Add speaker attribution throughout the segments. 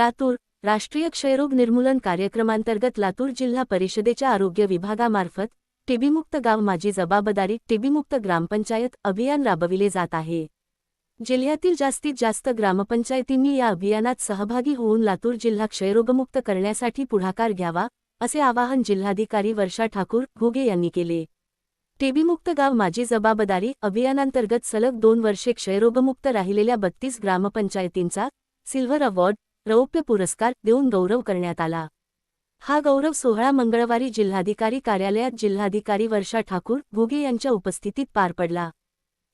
Speaker 1: लातूर राष्ट्रीय क्षयरोग निर्मूलन कार्यक्रमांतर्गत लातूर जिल्हा परिषदेच्या आरोग्य विभागामार्फत टीबीमुक्त गाव माझी जबाबदारी टीबीमुक्त ग्रामपंचायत अभियान राबविले जात आहे. जिल्ह्यातील जास्तीत जास्त ग्रामपंचायतींनी या अभियानात सहभागी होऊन लातूर जिल्हा क्षयरोगमुक्त करण्यासाठी पुढाकार घ्यावा असे आवाहन जिल्हाधिकारी वर्षा ठाकूर घुगे यांनी केले. टीबीमुक्त गाव माझी जबाबदारी अभियानांतर्गत सलग दोन वर्षे क्षयरोगमुक्त राहिलेल्या बत्तीस ग्रामपंचायतींचा सिल्व्हर अवॉर्ड रौप्य पुरस्कार देऊन गौरव करण्यात आला. हा गौरव सोहळा मंगळवारी जिल्हाधिकारी कार्यालयात जिल्हाधिकारी वर्षा ठाकूर घुगे यांच्या उपस्थितीत पार पडला.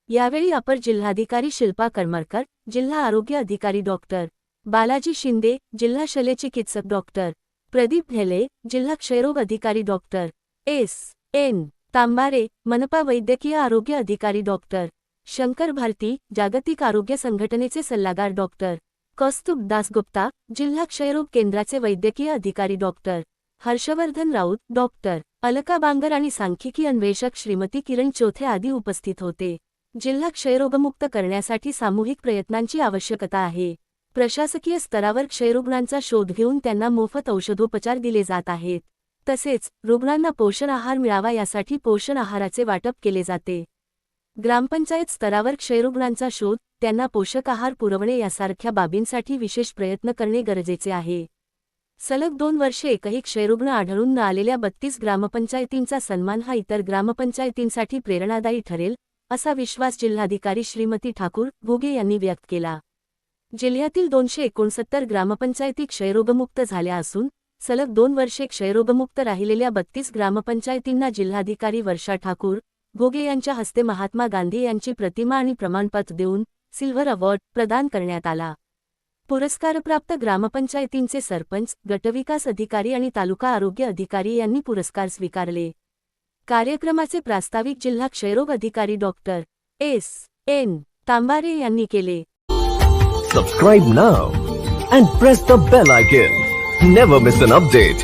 Speaker 1: यावेळी अपर जिल्हाधिकारी शिल्पा करमरकर जिल्हा आरोग्य अधिकारी डॉक्टर बालाजी शिंदे जिल्हा शल्यचिकित्सक डॉक्टर प्रदीप ढेले जिल्हा क्षयरोग अधिकारी डॉक्टर एस. एन. तांबारे मनपा वैद्यकीय आरोग्य अधिकारी डॉक्टर शंकर भारती जागतिक आरोग्य संघटनेचे सल्लागार डॉक्टर कौस्तुभ दासगुप्ता जिल्हा क्षयरोग केंद्राचे वैद्यकीय अधिकारी डॉक्टर हर्षवर्धन राऊत डॉक्टर अलका बांगर आणि सांख्यिकी अन्वेषक श्रीमती किरण चोथे आदी उपस्थित होते. जिल्हा क्षयरोगमुक्त करण्यासाठी सामूहिक प्रयत्नांची आवश्यकता आहे. प्रशासकीय स्तरावर क्षयरुग्णांचा शोध घेऊन त्यांना मोफत औषधोपचार दिले जात आहेत. तसेच रुग्णांना पोषण आहार मिळावा यासाठी पोषण आहाराचे वाटप केले जाते. ग्रामपंचायत स्तरावर क्षयरुग्णांचा शोध त्यांना पोषक आहार पुरवणे यासारख्या बाबींसाठी विशेष प्रयत्न करणे गरजेचे आहे. सलग दोन वर्षे एकही क्षयरुग्ण आढळून न आलेल्या बत्तीस ग्रामपंचायतींचा सन्मान हा इतर ग्रामपंचायतींसाठी प्रेरणादायी ठरेल असा विश्वास जिल्हाधिकारी श्रीमती ठाकूर भोगे यांनी व्यक्त केला. जिल्ह्यातील दोनशे एकोणसत्तर ग्रामपंचायती क्षयरोगमुक्त झाल्या असून सलग दोन वर्षे क्षयरोगमुक्त राहिलेल्या बत्तीस ग्रामपंचायतींना जिल्हाधिकारी वर्षा ठाकूर घोगे यांच्या हस्ते महात्मा गांधी यांची प्रतिमा आणि प्रमाणपत्र देऊन सिल्व्हर अवॉर्ड प्रदान करण्यात आला. पुरस्कारप्राप्त ग्रामपंचायतींचे सरपंच गटविकास अधिकारी आणि तालुका आरोग्य अधिकारी यांनी पुरस्कार स्वीकारले. कार्यक्रमाचे प्रास्ताविक जिल्हा क्षयरोग अधिकारी डॉक्टर एस. एन. तांबारे यांनी केले.
Speaker 2: Subscribe now and press the bell icon never miss an update